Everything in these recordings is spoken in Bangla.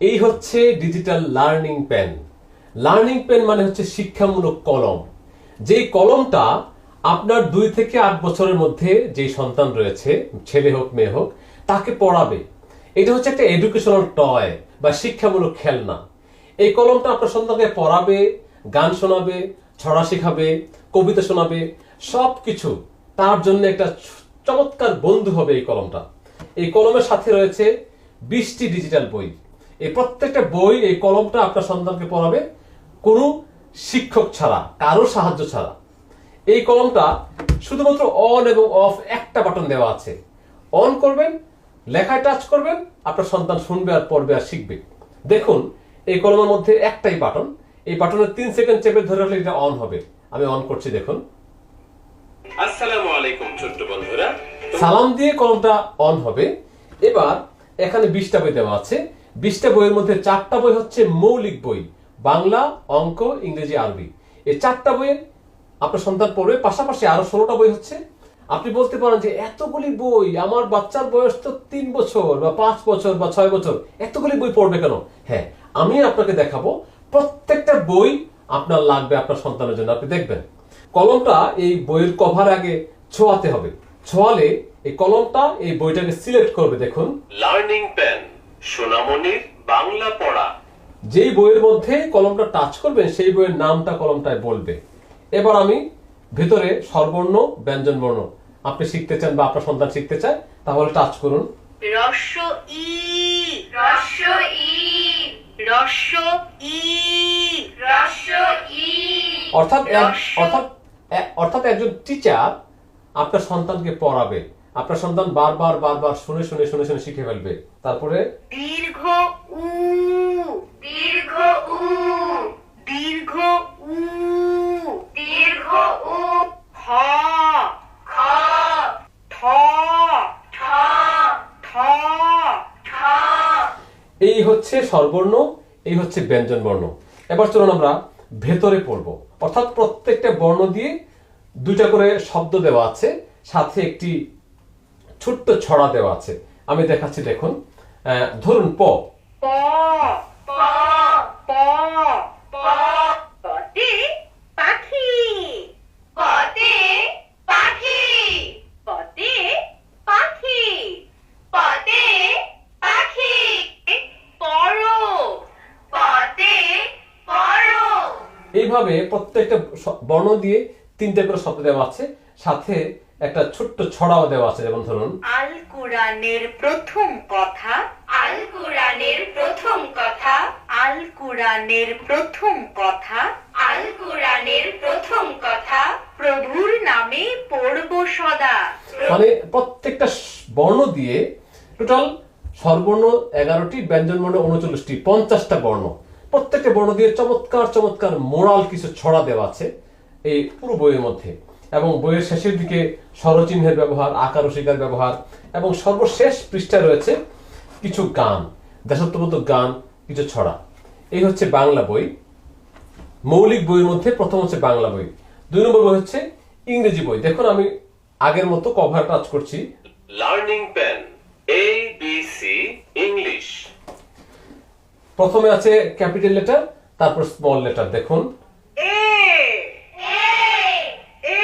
এই হচ্ছে digital learning pen learning pen মানে হচ্ছে শিক্ষামূলক কলম। যেই কলমটা আপনার দুই থেকে আট বছরের মধ্যে যেই সন্তান রয়েছে, ছেলে হোক, মেয়ে হোক, তাকে পড়াবে। এটা হচ্ছে একটা এডুকেশনাল টয় বা শিক্ষামূলক খেলনা। এই কলমটা আপনার সন্তানকে পড়াবে, গান শোনাবে, ছড়া শেখাবে, কবিতা শোনাবে সব কিছু তার জন্য একটা চমৎকার বন্ধু হবে এই কলমটা। এই কলমের সাথে রয়েছে বিশটি ডিজিটাল বই। এই প্রত্যেকটা বই এই কলমটা আপনার সন্তানকে পড়াবে কোনো শিক্ষক ছাড়া কারও সাহায্য ছাড়া। এই কলমটা শুধুমাত্র অন এবং অফ একটা বাটন দেওয়া আছে। অন করবেন লেখায় টাচ করবেন আপনার সন্তান শুনবে আর পড়বে আর শিখবে। দেখুন এই কলমের মধ্যে একটাই বাটন এই বাটনের তিন সেকেন্ড চেপে ধরে রাখলে এটা অন হবে। আমি অন করছি দেখুন। আসসালামু আলাইকুম ছোট্ট বন্ধুরা। সালাম দিয়ে কলমটা অন হবে। এবার এখানে বিশটা বই দেওয়া আছে। বিশটা বইয়ের মধ্যে চারটা বই হচ্ছে মৌলিক বই। বাংলা, অঙ্ক, ইংরেজি, আরবি। এই চারটা বইয়ে আপনার সন্তান পড়বে, পাশাপাশি আরও ষোলোটা বই হচ্ছে। আপনি বলতে পারেন যে এতগুলি বই, আমার বাচ্চার বয়স তো তিন বছর বা পাঁচ বছর বা ছয় বছর, এতগুলি বই পড়বে কেন? হ্যাঁ আমি আপনাকে দেখাবো প্রত্যেকটা বই আপনার লাগবে আপনার সন্তানের জন্য। আপনি দেখবেন, কলমটা এই বইয়ের কভার আগে ছোঁয়াতে হবে। ছোঁয়ালে এই কলমটা এই বইটাকে সিলেক্ট করবে, দেখুন। লার্নিং পেন সোনামণির বাংলা পড়া। যেই বইয়ের মধ্যে কলমটা টাচ করবেন সেই বইয়ের নামটা কলমটায় বলবে। এবার আমি ভেতরে স্বরবর্ণ ব্যঞ্জন বর্ণ আপনি শিখতে চান বা আপনার সন্তান শিখতে চায় তাহলে টাচ করুন। রস্য ই রস্য ই। রস্য ই। রস্য ই। অর্থাৎ এক- অর্থাৎ অর্থাৎ একজন টিচার আপনার সন্তানকে পড়াবে। আপনার সন্তান বারবার বারবার শুনে শুনে শুনে শুনে শিখে ফেলবে। তারপরে? দীর্ঘ উ দীর্ঘ উ দীর্ঘ উ দীর্ঘ উ খ খ ঠ ঠ ঠ ঠ। এই হচ্ছে স্বরবর্ণ এই হচ্ছে ব্যঞ্জন বর্ণ এবার চলুন আমরা ভেতরে পড়ব। অর্থাৎ প্রত্যেকটা বর্ণ দিয়ে দুইটা করে শব্দ দেওয়া আছে সাথে একটি ছোট্ট ছড়া দেওয়া আছে। আমি দেখাচ্ছি দেখুন। ধরুন প। প প প প পতে পাখি। পতে পাখি। পতে পাখি। পতে পাখি। পড়ো। পতে এইভাবে প্রত্যেকটা বর্ণ দিয়ে তিনটে করে শব্দ দেওয়া আছে। সাথে একটা ছোট্ট ছড়াও দেওয়া আছে যেমন ধরুন। আল কুরআনের প্রথম কথা আল কুরআনের প্রথম কথা আল কুরআনের প্রথম কথা আল কুরআনের প্রথম কথা প্রভুর নামে পড়ব সদা। মানে প্রত্যেকটা বর্ণ দিয়ে টোটাল সর্বর্ণ এগারোটি ব্যঞ্জন বর্ণ উনচল্লিশটি পঞ্চাশটা বর্ণ। প্রত্যেকটা বর্ণ দিয়ে চমৎকার চমৎকার মোরাল কিছু ছড়া দেওয়া আছে এই পুরো বইয়ের মধ্যে। এবং বইয়ের শেষের দিকে স্বরচিহ্নের ব্যবহার আকার ও শিকার ব্যবহার এবং সর্বশেষ পৃষ্ঠায় রয়েছে কিছু গান দেশাত্মবোধক গান কিছু ছড়া। এই হচ্ছে বাংলা বই। মৌলিক বইয়ের মধ্যে প্রথম হচ্ছে বাংলা বই। দুই নম্বর বই হচ্ছে ইংরেজি বই। দেখুন আমি আগের মতো কভার টাচ করছি। Learning pen A B C English প্রথমে আছে ক্যাপিটাল লেটার তারপর স্মল লেটার দেখুন এ এ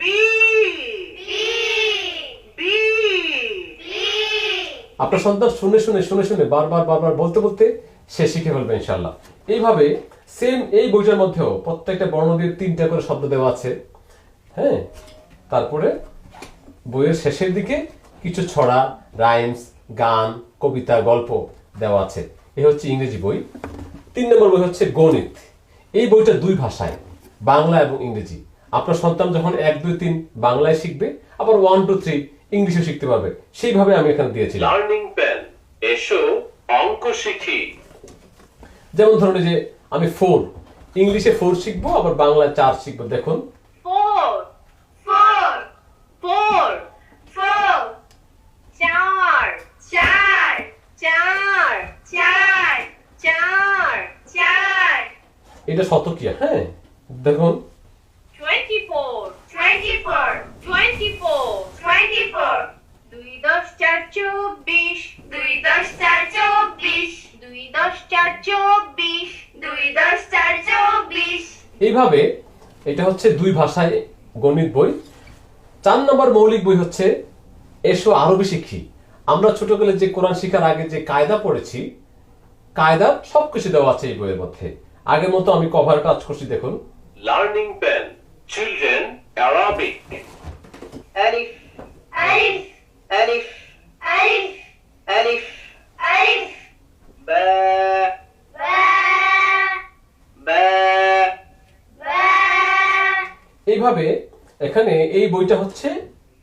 বি বি আপনার সন্তান শুনে শুনে শুনে শুনে বারবার বারবার বলতে বলতে সে শিখে ফেলবে ইনশাল্লাহ এইভাবে সেম এই বইটার মধ্যেও প্রত্যেকটা বর্ণ দিয়ে তিনটা করে শব্দ দেওয়া আছে। হ্যাঁ? তারপরে বইয়ের শেষের দিকে কিছু ছড়া রাইমস গান, কবিতা, গল্প দেওয়া আছে। এই হচ্ছে ইংরেজি বই। তিন নম্বর বই হচ্ছে গণিত। এই বইটা দুই ভাষায়, বাংলা এবং ইংরেজি। আপনার সন্তান যখন এক, দুই, তিন বাংলায় শিখবে, আবার ওয়ান টু থ্রি ইংলিশে শিখতে পারবে। সেইভাবে আমি এখানে দিয়েছিলাম। লার্নিং পেন এসো অঙ্ক শিখি। যেমন ধরুন যে আমি ফোর ইংলিশে ফোর শিখব আবার বাংলায় চার শিখব দেখুন। ফোর ফোর ফোর ফোর চার চার চার চার চার চার। এটা শতকিয়া হ্যাঁ? দেখুন twenty four twenty four twenty four twenty four দুই দশ চার চব্বিশ দুই দশ চার এইভাবে এটা হচ্ছে দুই ভাষায় গণিত বই। চার নম্বর মৌলিক বই হচ্ছে এসো আরবি শিখি আমরা ছোটবেলায় যে কোরআন শিখার আগে যে কায়দা পড়েছি কায়দা সবকিছু দেওয়া আছে এই বইয়ের মধ্যে। আগের মতো আমি কভার টাচ করছি দেখুন। Learning pen children Arabic. আলিফ আলিফ আলিফ আলিফ আলিফ আলিফ বা বা বা এইভাবে এখানে এই বইটা হচ্ছে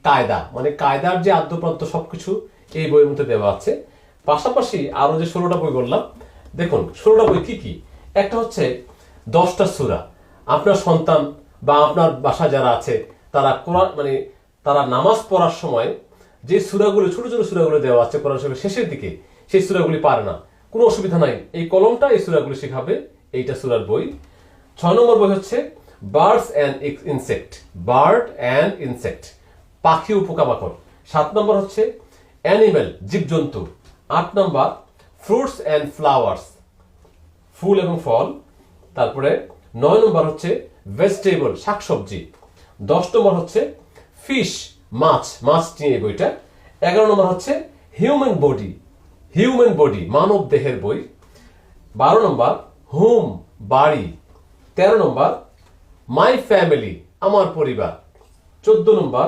কায়দা। মানে কায়দার যে আদ্যপ্রান্ত সবকিছু এই বইয়ের মধ্যে দেওয়া আছে। পাশাপাশি আরও যে ষোলোটা বই বললাম দেখুন, ষোলোটা বই কি কি? একটা হচ্ছে দশটা সুরা। আপনার সন্তান বা আপনার বাসা যারা আছে, তারা কোরআন মানে তারা নামাজ পড়ার সময় যে সুরাগুলো, ছোট ছোট সুরাগুলো দেওয়া আছে কোরআন শরীফের শেষের দিকে, সেই সুরাগুলি পারে না। কোনো অসুবিধা নাই। এই কলমটা এই সুরাগুলি শেখাবে, এইটা সুরার বই। ছয় নম্বর বই হচ্ছে birds and insect. Bird and insect. পাখি ও পোকামাকড়। সাত নম্বর হচ্ছে অ্যানিমেল, জীবজন্তু। আট নম্বর ফ্রুটস অ্যান্ড ফ্লাওয়ার্স। ফুল এবং ফল। তারপরে নয় নম্বর হচ্ছে ভেজিটেবল, শাকসবজি। দশ নম্বর হচ্ছে ফিশ, মাছ। মাছ নিয়ে বইটা। এগারো নম্বর হচ্ছে হিউম্যান বডি। হিউম্যান বডি, মানব দেহের বই। বারো নম্বর হোম, বাড়ি। তেরো নম্বর মাই ফ্যামিলি আমার পরিবার। চোদ্দ নম্বর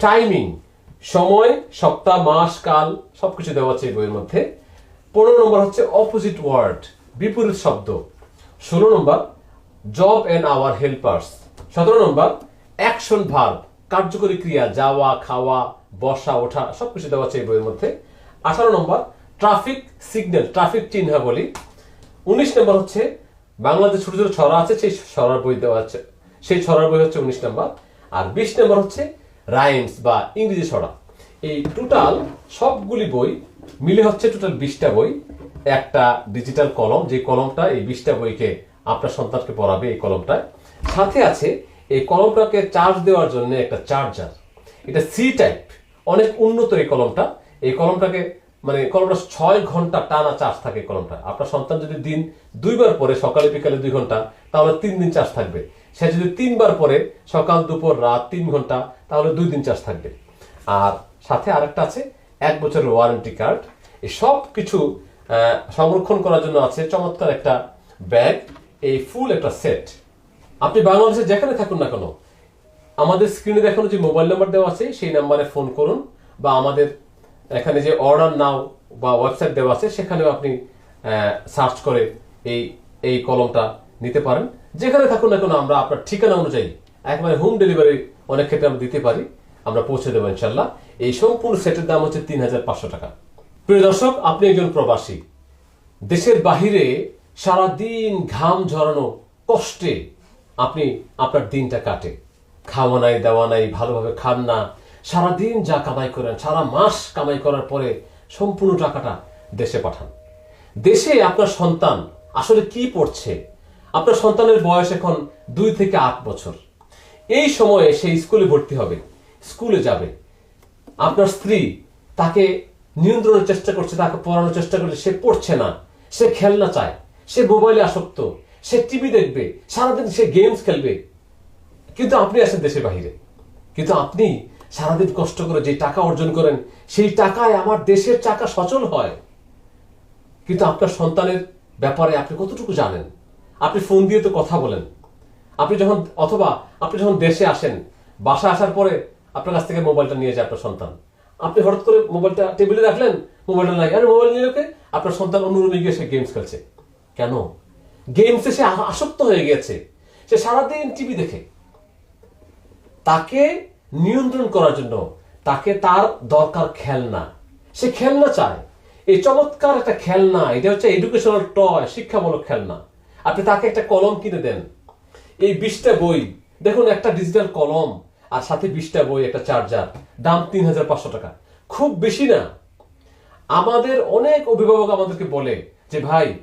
টাইমিং সময়, সপ্তাহ, মাস, কাল, সবকিছু দেওয়া আছে বইয়ের মধ্যে। পনেরো নম্বর হচ্ছে অপোজিট ওয়ার্ড বিপরীত শব্দ। ষোলো নম্বর জব অ্যান্ড আওয়ার হেল্পার্স সতেরো নম্বর অ্যাকশন ভার্ব কার্যকরী ক্রিয়া, যাওয়া, খাওয়া, বসা, ওঠা, সবকিছু দেওয়া আছে বইয়ের মধ্যে। আঠারো নম্বর ট্রাফিক সিগন্যাল ট্রাফিক চিহ্ন বলি উনিশ নম্বর হচ্ছে বাংলাদেশ ছোট ছোট ছড়া আছে, সেই ছড়ার বই দেওয়া আছে। সেই ছড়ার বই হচ্ছে উনিশ নম্বর। আর বিশ নম্বর হচ্ছে রাইমস বা ইংরেজি ছড়া। এই টোটাল সবগুলি বই মিলে হচ্ছে টোটাল বিশটা বই। একটা ডিজিটাল কলম যে কলমটা এই বিশটা বইকে আপনার সন্তানকে পড়াবে এই কলমটায় সাথে আছে এই কলমটাকে চার্জ দেওয়ার জন্য একটা চার্জার এটা সি টাইপ অনেক উন্নত এই কলমটা এই কলমটাকে মানে কলমটা ছয় ঘণ্টা টানা চার্জ থাকে কলমটা। আপনার সন্তান যদি দিন দুইবার পরে, সকালে, বিকালে দুই ঘণ্টা, তাহলে তিন দিন চার্জ থাকবে। সে যদি তিনবার পরে, সকাল, দুপুর, রাত তিন ঘণ্টা, তাহলে দুই দিন চার্জ থাকবে। আর সাথে আরেকটা আছে, এক বছরের ওয়ারেন্টি কার্ড এই সব কিছু সংরক্ষণ করার জন্য আছে চমৎকার একটা ব্যাগ এই ফুল একটা সেট আপনি বাংলাদেশে যেখানে থাকুন না কেন, আমাদের স্ক্রিনে দেখানো যে মোবাইল নাম্বার দেওয়া আছে, সেই নাম্বারে ফোন করুন বা আমাদের এখানে যে অর্ডার নাও বা ওয়েবসাইট দেওয়া আছে, সেখানেও আপনি সার্চ করে এই এই কলমটা নিতে পারেন। যেখানে থাকুন না কেন, আমরা আপনার ঠিকানা অনুযায়ী একবারে হোম ডেলিভারি অনেক ক্ষেত্রে আমরা দিতে পারি। আমরা পৌঁছে দেবো ইনশাল্লাহ। এই সম্পূর্ণ সেটের দাম হচ্ছে তিন হাজার পাঁচশো টাকা। প্রিয় দর্শক, আপনি একজন প্রবাসী। দেশের বাহিরে সারা দিন ঘাম ঝরানো কষ্টে আপনি আপনার দিনটা কাটে। খাওয়া নাই, দেওয়া নাই, ভালোভাবে খান না সারা দিন যা কামাই করেন, সারা মাস কামাই করার পরে সম্পূর্ণ টাকাটা দেশে পাঠান। দেশে আপনার সন্তান আসলে কি পড়ছে? আপনার সন্তানের বয়স এখন দুই থেকে আট বছর। এই সময়ে সে স্কুলে ভর্তি হবে, স্কুলে যাবে। আপনার স্ত্রী তাকে নিয়ন্ত্রণের চেষ্টা করছে, তাকে পড়ানোর চেষ্টা করছে, সে পড়ছে না, সে খেলনা চায়, সে মোবাইলে আসক্ত, সে টিভি দেখবে, সারাদিন সে গেমস খেলবে। কিন্তু আপনি আছেন দেশের বাহিরে। কিন্তু আপনি সারাদিন কষ্ট করে যে টাকা অর্জন করেন, সেই টাকায় আমার দেশের টাকা সচল হয়। কিন্তু আপনার সন্তানের ব্যাপারে আপনি কতটুকু জানেন? আপনি ফোন দিয়ে তো কথা বলেন। আপনি যখন, অথবা আপনি যখন দেশে আসেন বাসা আসার পরে আপনার কাছ থেকে মোবাইলটা নিয়ে যায় আপনার সন্তান। আপনি হঠাৎ করে মোবাইলটা টেবিলে রাখলেন, মোবাইলটা নাই আরে মোবাইল নিয়ে আপনার সন্তান অন্য গিয়ে সে গেমস খেলছে। কেন? গেমসে সে আসক্ত হয়ে গিয়েছে। সে সারাদিন টিভি দেখে। তাকে নিয়ন্ত্রণ করার জন্য তাকে তার দরকার খেলনা। সে খেলনা চায়। এই চমৎকার একটা খেলনা, এটা হচ্ছে এডুকেশনাল টয় শিক্ষামূলক খেলনা। আপনি তাকে একটা কলম কিনে দেন। এই বিশটা বই, দেখুন একটা ডিজিটাল কলম আর সাথে বিশটা বই, একটা চার্জার দাম তিন হাজার পাঁচশো টাকা। খুব বেশি না। আমাদের অনেক অভিভাবক আমাদেরকে বলে যে, ভাই,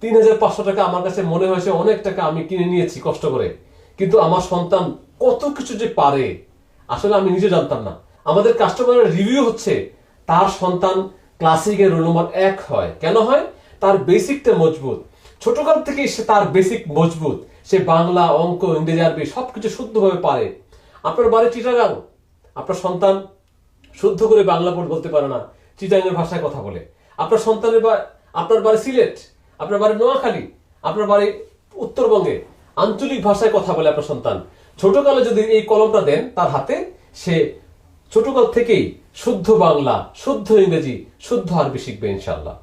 তিন হাজার পাঁচশো টাকা আমার কাছে মনে হয়েছে অনেক টাকা আমি কিনে নিয়েছি কষ্ট করে। কিন্তু আমার সন্তান কত কিছু যে পারে আসলে আমি নিজে জানতাম না। আমাদের কাস্টমারের রিভিউ হচ্ছে, তার সন্তান ক্লাসিকের রোল নম্বর এক হয়। কেন হয়? তার বেসিকটা মজবুত। ছোটকাল থেকেই সে তার বেসিক মজবুত। সে বাংলা, অঙ্ক, ইংরেজি, আরবি সবকিছু শুদ্ধভাবে পারে। আপনার বাড়ি চিটাগাং? আপনার সন্তান শুদ্ধ করে বাংলা বলতে পারে না। চিটাঙ্গের ভাষায় কথা বলে। আপনার সন্তানের বা, আপনার বাড়ি সিলেট? আপনার বাড়ি নোয়াখালী? আপনার বাড়ি উত্তরবঙ্গে? আঞ্চলিক ভাষায় কথা বলে আপনার সন্তান। ছোটকালে যদি এই কলমটা দেন তার হাতে, সে ছোটকাল থেকেই শুদ্ধ বাংলা, শুদ্ধ ইংরেজি, শুদ্ধ আরবি শিখবে ইনশাল্লাহ